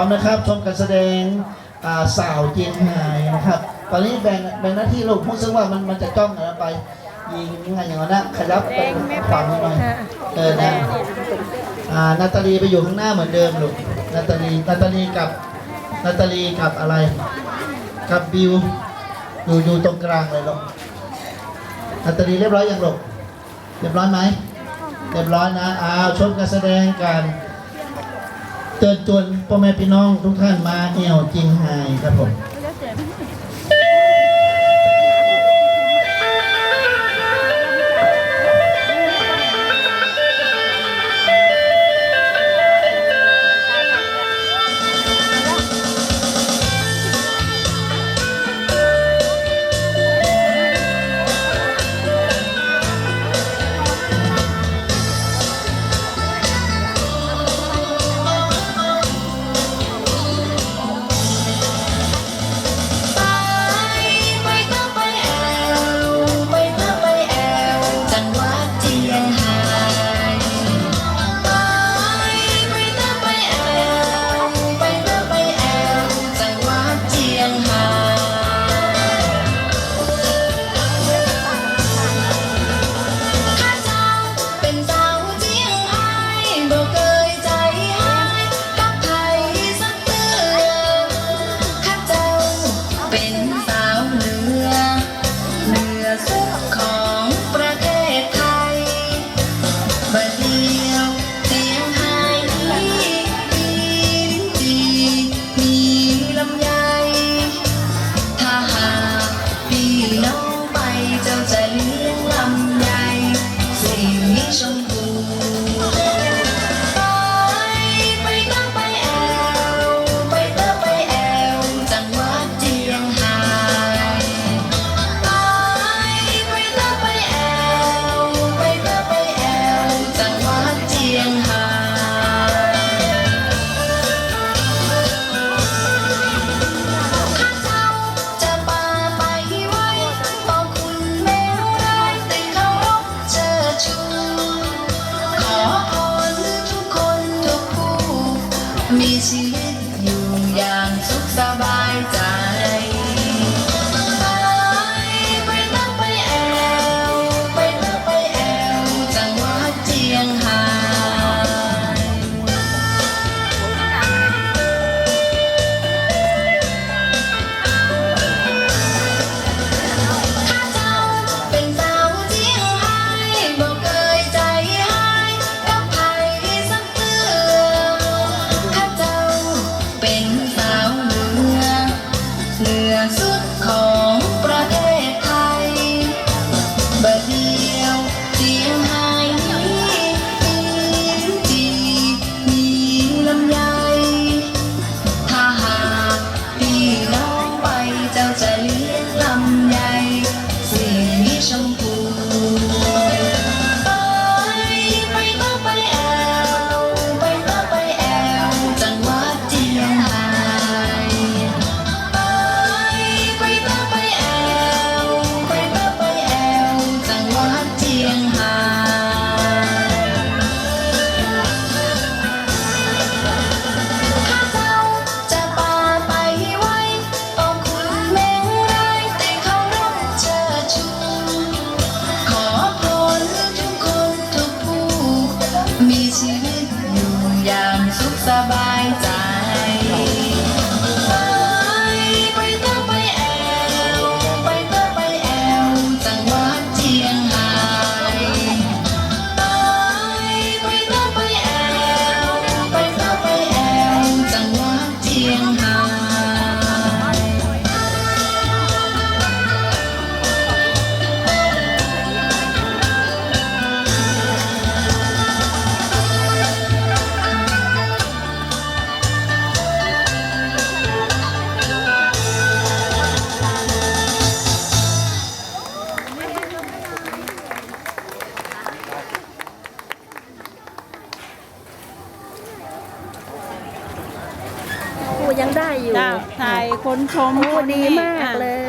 ร้อมนะครับชมการแสดงสาวเจียงไฮ้นะครับ ตอนนี้แบ่งแบ่งหน้าที่ลูกพูดซึ่งว่ามันมันจะจ้องกันไปยิงอะไรอย่างนั้นขยับไปฝั่งหน่อยเออนะนาตาลีไปอยู่ข้างหน้าเหมือนเดิมลูกนาตาลีนาตาลีกับนาตาลีกับอะไร กับบิวอยู่อยู่ตรงกลางเลยลูกนาตาลีเรียบร้อยอย่างลูกเรียบร้อยไหมเรียบร้อยนะอ้าวชมการแสดงกัน เจอจวนพ่อแม่พี่น้องทุกท่านมาแอวจริงไฮครับผม ยังได้อยู่ได้ใช่คนชมคนดีนี้มากเลย